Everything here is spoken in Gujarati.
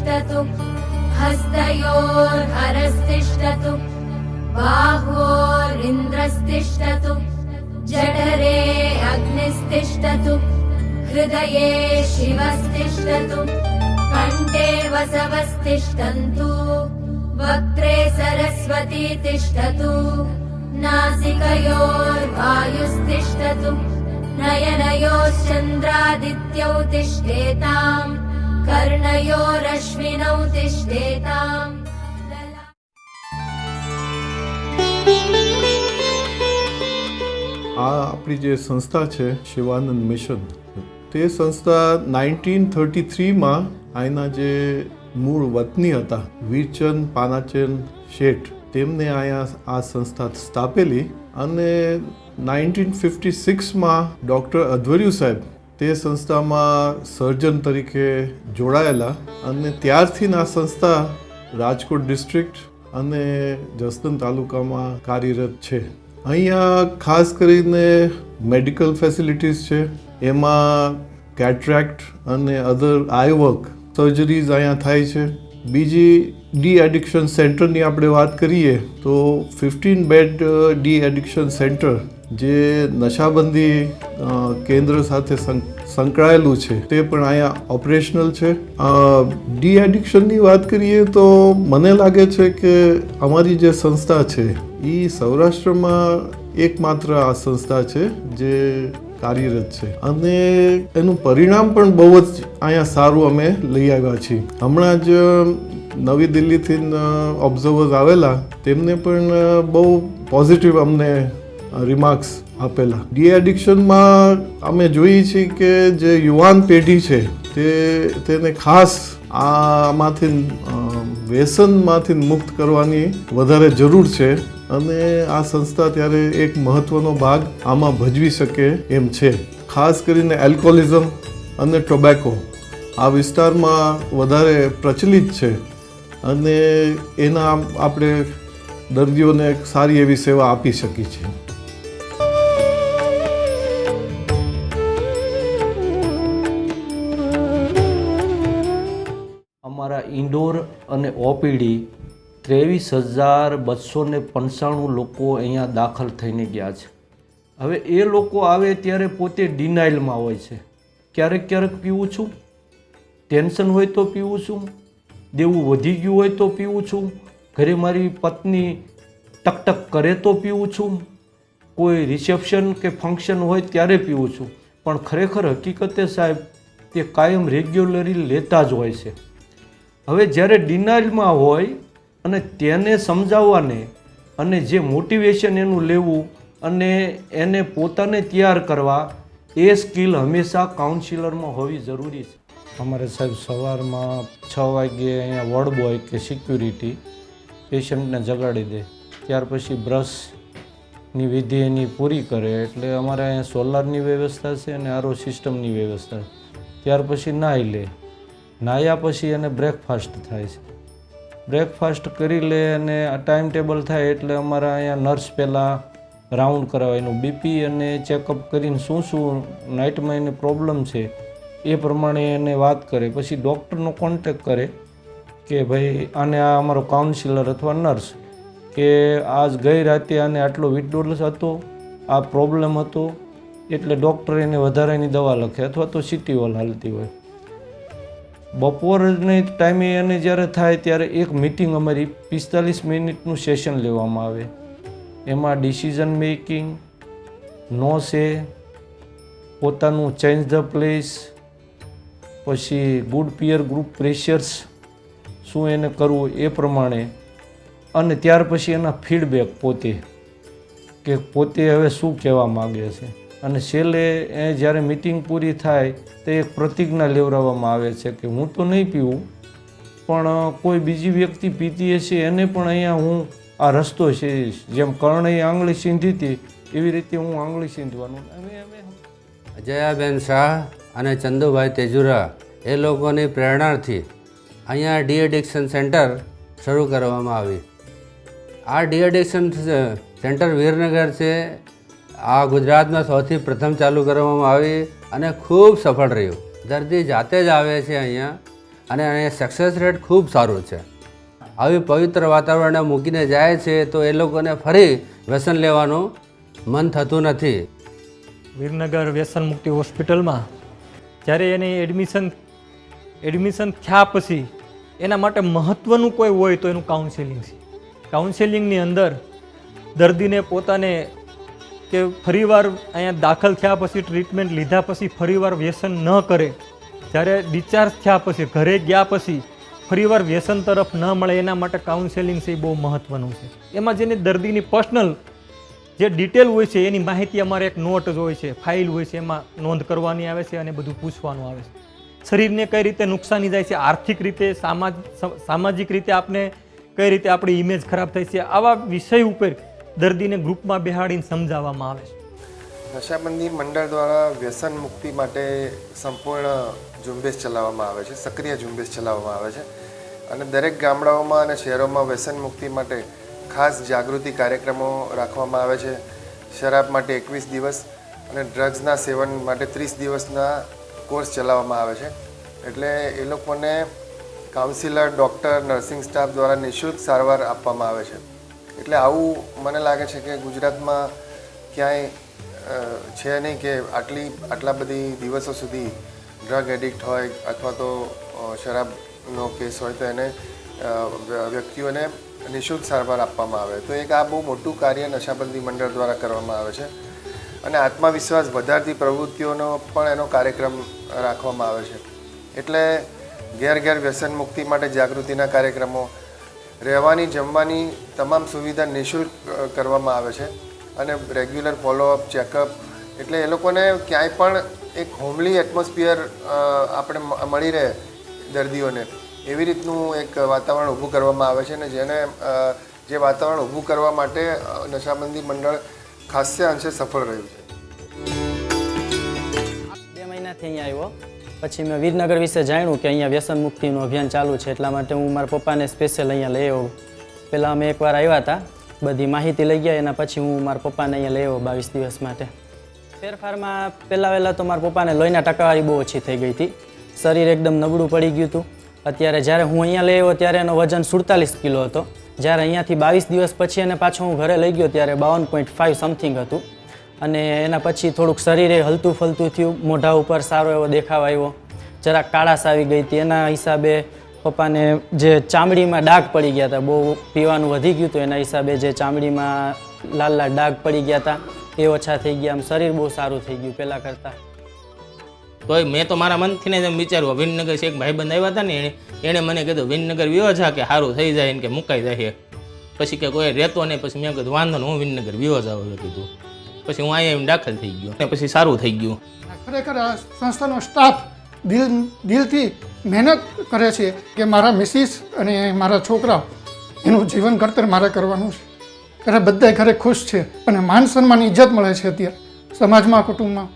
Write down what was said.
तिष्ठतु। हस्तयोर्हरस्तिष्ठतु। बाह्वोरिन्द्रस्तिष्ठतु जठरे अग्निस्तिष्ठतु। हृदये शिवस्तिष्ठतु। कण्ठे वसवस्तिष्ठन्तु। वक्त्रे सरस्वती तिष्ठतु। नासिकयोर्वायुस्तिष्ठतु। नयनयोश्चन्द्रादित्यौ तिष्ठेताम् कर्णयोरश्विनौ तिष्ठेताम् लला- આ આપણી જે સંસ્થા છે શિવાનંદ મિશન તે સંસ્થા નાઇન્ટીન થર્ટી થ્રીમાં અહીંના જે મૂળ વતની હતા વીરચંદ પાનાચંદ શેઠ તેમને અહીંયા આ સંસ્થા સ્થાપેલી અને નાઇન્ટીન ફિફ્ટી સિક્સમાં ડૉક્ટર અધ્વર્યુ સાહેબ તે સંસ્થામાં સર્જન તરીકે જોડાયેલા અને ત્યારથી આ સંસ્થા રાજકોટ ડિસ્ટ્રિક્ટ અને જસદન તાલુકામાં કાર્યરત છે. અહીંયા ખાસ કરીને મેડિકલ ફેસિલિટીઝ છે. એમાં કેટરેક્ટ અને અધર આઈ વર્ક સર્જરીઝ અહીંયા થાય છે. બીજી ડી એડિક્શન સેન્ટરની આપણે વાત કરીએ તો fifteen bed de addiction centre જે નશાબંધી કેન્દ્ર સાથે સંકળાયેલું છે, તે પણ અહીંયા ઓપરેશનલ છે. ડી એડિક્શનની વાત કરીએ તો મને લાગે છે કે અમારી જે સંસ્થા છે એ સૌરાષ્ટ્રમાં એકમાત્ર આ સંસ્થા છે, જે કાર્યરત છે. અને એનું પરિણામ પણ બહુ જ અહીંયા સારું અમે લઈ આવ્યા છીએ. હમણાં જ નવી દિલ્હીથી ઓબ્ઝર્વર્સ આવેલા, તેમને પણ બહુ પોઝિટિવ અમને રિમાર્ક્સ આપેલા. ડી એડિક્શનમાં અમે જોઈએ છીએ કે જે યુવાન પેઢી છે, તે, તેને ખાસ આમાંથી વ્યસનમાંથી મુક્ત કરવાની વધારે જરૂર છે. અને આ સંસ્થા ત્યારે એક મહત્વનો ભાગ આમાં ભજવી શકે એમ છે. ખાસ કરીને એલ્કોહોલિઝમ અને ટોબેકો આ વિસ્તારમાં વધારે પ્રચલિત છે અને એના આપણે દર્દીઓને સારી એવી સેવા આપી શકીએ છીએ. અમારા ઇન્ડોર અને ઓપીડી ત્રેવીસ હજાર બસો ને પંચાણું લોકો અહીંયા દાખલ થઈને ગયા છે. હવે એ લોકો આવે ત્યારે પોતે ડિનાઇલમાં હોય છે. ક્યારેક ક્યારેક પીવું છું. ટેન્શન હોય તો પીવું છું. દેવું વધી ગયું હોય તો પીવું છું. ઘરે મારી પત્ની ટકટક કરે તો પીવું છું. કોઈ રિસેપ્શન કે ફંક્શન હોય ત્યારે પીવું છું. પણ ખરેખર હકીકતે સાહેબ, તે કાયમ રેગ્યુલરી લેતા જ હોય છે. હવે જ્યારે ડિનાઇલમાં હોય અને તેને સમજાવવાને અને જે મોટિવેશન એનું લેવું અને એને પોતાને તૈયાર કરવા, એ સ્કિલ હંમેશા કાઉન્સિલરમાં હોવી જરૂરી છે. અમારે સાહેબ સવારમાં છ વાગ્યે અહીંયા વોર્ડ બોય કે સિક્યુરિટી પેશન્ટને જગાડી દે. ત્યાર પછી બ્રશની વિધિ એની પૂરી કરે એટલે અમારે અહીંયા સોલારની વ્યવસ્થા છે અને આરો સિસ્ટમની વ્યવસ્થા. છે ત્યાર પછી નાહી લે. નાહ્યા પછી એને બ્રેકફાસ્ટ થાય છે. બ્રેકફાસ્ટ કરી લે અને ટાઈમ ટેબલ થાય એટલે અમારા અહીંયા નર્સ પહેલાં રાઉન્ડ કરાવે. એનું બીપી અને ચેકઅપ કરીને શું શું નાઇટમાં એને પ્રોબ્લેમ છે એ પ્રમાણે એને વાત કરે. પછી ડૉક્ટરનો કોન્ટેક કરે કે ભાઈ આને આ અમારો કાઉન્સિલર અથવા નર્સ કે આજ ગઈ રાતે આને આટલો વિડ્રોલ હતો, આ પ્રોબ્લેમ હતો, એટલે ડૉક્ટર એને વધારાની દવા લખે અથવા તો સિટી હોલ હાલતી હોય. બપોરની ટાઈમે એને જ્યારે થાય ત્યારે એક મિટિંગ અમારી પિસ્તાલીસ મિનિટનું સેશન લેવામાં આવે. એમાં ડિસિઝન મેકિંગ નો સે પોતાનું ચેન્જ ધ પ્લેસ પછી ગુડ પિયર ગ્રુપ પ્રેશર્સ શું એને કરવું એ પ્રમાણે. અને ત્યાર પછી એના ફીડબેક પોતે, કે પોતે હવે શું કહેવા માગે છે. અને છેલ્લે એ જ્યારે મિટિંગ પૂરી થાય, તો એક પ્રતિજ્ઞા લેવડાવવામાં આવે છે કે હું તો નહીં પીવું, પણ કોઈ બીજી વ્યક્તિ પીતી હશે, એને પણ અહીંયા હું આ રસ્તો છે, જેમ કર્ણએ આંગળી સીંધી હતી, એવી રીતે હું આંગળી સીંધવાનું. અમે અજયાબેન શાહ અને ચંદુભાઈ તેજુરા એ લોકોની પ્રેરણાથી અહીંયા ડી એડિક્શન સેન્ટર શરૂ કરવામાં આવી. આ ડી એડિક્શન સેન્ટર વીરનગર છે આ ગુજરાતમાં સૌથી પ્રથમ ચાલુ કરવામાં આવી અને ખૂબ સફળ રહ્યું. દર્દી જાતે જ આવે છે અહીંયા અને અહીંયા સક્સેસ રેટ ખૂબ સારું છે. આવી પવિત્ર વાતાવરણને મૂકીને જાય છે તો એ લોકોને ફરી વ્યસન લેવાનું મન થતું નથી. વીરનગર વ્યસન મુક્તિ હોસ્પિટલમાં જ્યારે એની એડમિશન એડમિશન થયા પછી એના માટે મહત્ત્વનું કોઈ હોય તો એનું કાઉન્સેલિંગ છે. કાઉન્સેલિંગની અંદર દર્દીને પોતાને કે ફરીવાર અહીંયા દાખલ થયા પછી ટ્રીટમેન્ટ લીધા પછી ફરીવાર વ્યસન ન કરે, જ્યારે ડિસ્ચાર્જ થયા પછી, ઘરે ગયા પછી ફરીવાર વ્યસન તરફ ન મળે, એના માટે કાઉન્સેલિંગ છે એ બહુ મહત્ત્વનું છે. એમાં જેની દર્દીની પર્સનલ જે ડિટેલ હોય છે, એની માહિતી અમારે એક નોટ જ હોય છે ફાઇલ હોય છે, એમાં નોંધ કરવાની આવે છે અને બધું પૂછવાનું આવે છે. શરીરને કઈ રીતે નુકસાની જાય છે, આર્થિક રીતે, સામાજ, સામાજિક રીતે આપને કઈ રીતે આપણી ઇમેજ ખરાબ થાય છે, આવા વિષય ઉપર દર્દીને ગ્રુપમાં બેહાડીને સમજાવવામાં આવે છે. નશાબંધી મંડળ દ્વારા વ્યસન મુક્તિ માટે સંપૂર્ણ ઝુંબેશ ચલાવવામાં આવે છે, સક્રિય ઝુંબેશ ચલાવવામાં આવે છે. અને દરેક ગામડાઓમાં અને શહેરોમાં વ્યસન મુક્તિ માટે ખાસ જાગૃતિ કાર્યક્રમો રાખવામાં આવે છે. શરાબ માટે એકવીસ દિવસ અને ડ્રગ્સના સેવન માટે ત્રીસ દિવસના કોર્સ ચલાવવામાં આવે છે. એટલે એ લોકોને કાઉન્સિલર, ડૉક્ટર, નર્સિંગ સ્ટાફ દ્વારા નિઃશુલ્ક સારવાર આપવામાં આવે છે. એટલે આવું મને લાગે છે કે ગુજરાતમાં ક્યાંય છે નહીં કે આટલી, આટલા બધી દિવસો સુધી ડ્રગ એડિક્ટ હોય અથવા તો શરાબનો કેસ હોય તો એને વ્યક્તિઓને નિઃશુલ્ક સારવાર આપવામાં આવે. તો એક આ બહુ મોટું કાર્ય નશાબંધી મંડળ દ્વારા કરવામાં આવે છે અને આત્મવિશ્વાસ વધારતી પ્રવૃત્તિઓનો પણ એનો કાર્યક્રમ રાખવામાં આવે છે. એટલે ઘેર ઘેર વ્યસન મુક્તિ માટે જાગૃતિના કાર્યક્રમો રહેવાની, જમવાની તમામ સુવિધા નિઃશુલ્ક કરવામાં આવે છે. અને રેગ્યુલર ફોલોઅપ, ચેકઅપ, એટલે એ લોકોને ક્યાંય પણ એક હોમલી એટમોસ્ફિયર આપણે મળી રહે દર્દીઓને. એવી રીતનું એક વાતાવરણ ઊભું કરવામાં આવે છે ને જેને જે વાતાવરણ ઊભું કરવા માટે નશાબંધી મંડળ ખાસ્ય અંશે સફળ રહ્યું છે. બે મહિનાથી અહીંયા આવ્યો. પછી મેં વીરનગર વિશે જાણ્યું કે અહીંયા વ્યસન મુક્તિનું અભિયાન ચાલુ છે, એટલા માટે હું મારા પપ્પાને સ્પેશિયલ અહીંયા લઈ આવ્યો. પહેલાં અમે એકવાર આવ્યા હતા, બધી માહિતી લઈ ગયા, એના પછી હું મારા પપ્પાને અહીંયા લઈ આવ્યો બાવીસ દિવસ માટે. ફેરફારમાં પહેલાં વહેલાં તો મારા પપ્પાને લોહીના ટકાવારી બહુ ઓછી થઈ ગઈ હતી. શરીર એકદમ નબળું પડી ગયું હતું. અત્યારે જ્યારે હું અહીંયા લઈ આવ્યો ત્યારે એનો વજન સુડતાલીસ કિલો હતો. જ્યારે અહીંયાથી બાવીસ દિવસ પછી એને પાછો હું ઘરે લઈ ગયો ત્યારે બાવન પોઈન્ટ ફાઇવ સમથિંગ હતું. અને એના પછી થોડુંક શરીરે હલતું ફલતું થયું. મોઢા ઉપર સારો એવો દેખાવ આવ્યો. જરાક કાળાશ આવી ગઈ હતી. એના હિસાબે પપ્પાને જે ચામડીમાં ડાઘ પડી ગયા હતા, બહુ પીવાનું વધી ગયું હતું, એના હિસાબે જે ચામડીમાં લાલ લાલ ડાઘ પડી ગયા હતા, એ ઓછા થઈ ગયા. આમ શરીર બહુ સારું થઈ ગયું પહેલાં કરતાં. તોય મેં તો મારા મનથી ને એમ વિચાર્યું વિનનગર છે એક ભાઈબંધ આવ્યા હતા ને એણે એણે મને કીધું વિનનગર વિવો જા કે સારું થઈ જાય ને કે મુકાઈ જાય. પછી કે કોઈ રહેતો નહીં, પછી મેં કીધું, વાંધો ને હું વિનનગર વિવો જાવ કીધું. પછી હું અહીંયા આવીને દાખલ થઈ ગયો ને પછી સારું થઈ ગયું. ખરેખર આ સંસ્થાનો સ્ટાફ દિલ, દિલથી મહેનત કરે છે કે મારા મિસિસ અને મારા છોકરા એનું જીવન ઘડતર મારે કરવાનું છે. ત્યારે બધા ઘરે ખુશ છે અને માન સન્માન ઇજ્જત મળે છે અત્યારે સમાજમાં, કુટુંબમાં.